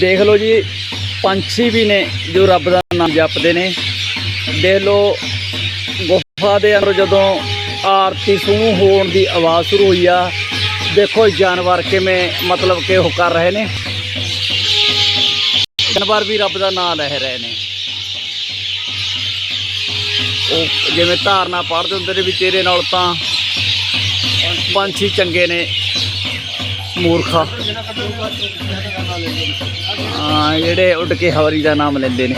ਦੇਖ ਲਓ ਜੀ, ਪੰਛੀ ਵੀ ਨੇ ਜੋ ਰੱਬ ਦਾ ਨਾਮ ਜਪਦੇ ਨੇ। ਦੇਖ ਲਓ, ਗੁਫਾ ਦੇ ਅੰਦਰ ਜਦੋਂ ਆਰਤੀ ਸ਼ੁਰੂ ਹੋਣ ਦੀ ਆਵਾਜ਼ ਸ਼ੁਰੂ ਹੋਈ ਆ, ਦੇਖੋ ਜਾਨਵਰ ਕਿਵੇਂ ਮਤਲਬ ਕਿ ਉਹ ਕਰ ਰਹੇ ਨੇ। ਜਾਨਵਰ ਵੀ ਰੱਬ ਦਾ ਨਾਮ ਲੈ ਰਹੇ ਨੇ। ਉਹ ਜਿਵੇਂ ਧਾਰਨਾ ਪੜ੍ਹਦੇ ਹੁੰਦੇ ਨੇ ਵੀ ਤੇਰੇ ਨਾਲ ਤਾਂ ਪੰਛੀ ਚੰਗੇ ਨੇ। ਮੂਰਖਾ। ਹਾਂ, ਜਿਹੜੇ ਉੱਡ ਕੇ ਹਰੀ ਦਾ ਨਾਮ ਲੈਂਦੇ ਨੇ।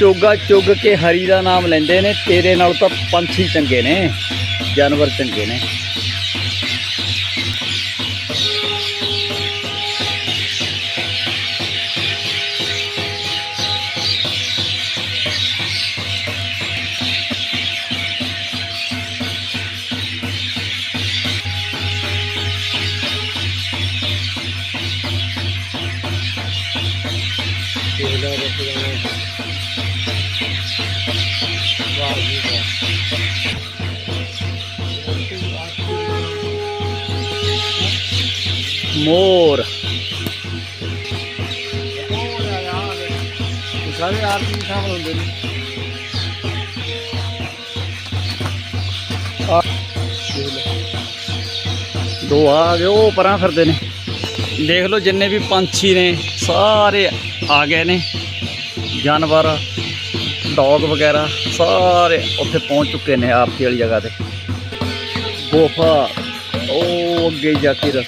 ਚੋਗਾ ਚੁੱਗ ਕੇ ਹਰੀ ਦਾ ਨਾਮ ਲੈਂਦੇ ਨੇ, ਤੇਰੇ ਨਾਲ ਤਾਂ ਪੰਛੀ ਚੰਗੇ ਨੇ, ਜਾਨਵਰ ਚੰਗੇ ਨੇ। ਮੋਰ। ਸਾਰੇ ਆਰਤੀ ਸ਼ਾਮਲ ਹੁੰਦੇ ਨੇ। ਦੋ ਆ ਗਏ ਉਹ ਪਰਾਂ ਫਿਰਦੇ ਨੇ। ਦੇਖ ਲਓ ਜਿੰਨੇ ਵੀ ਪੰਛੀ ਨੇ ਸਾਰੇ ਆ ਗਏ ਨੇ। ਜਾਨਵਰ, ਡੌਗ ਵਗੈਰਾ ਸਾਰੇ ਉੱਥੇ ਪਹੁੰਚ ਚੁੱਕੇ ਨੇ ਆਰਤੀ ਵਾਲੀ ਜਗ੍ਹਾ ਤੇ। ਗੁਫਾ ਉਹ ਅੱਗੇ ਜਾ ਕੇ ਰਸ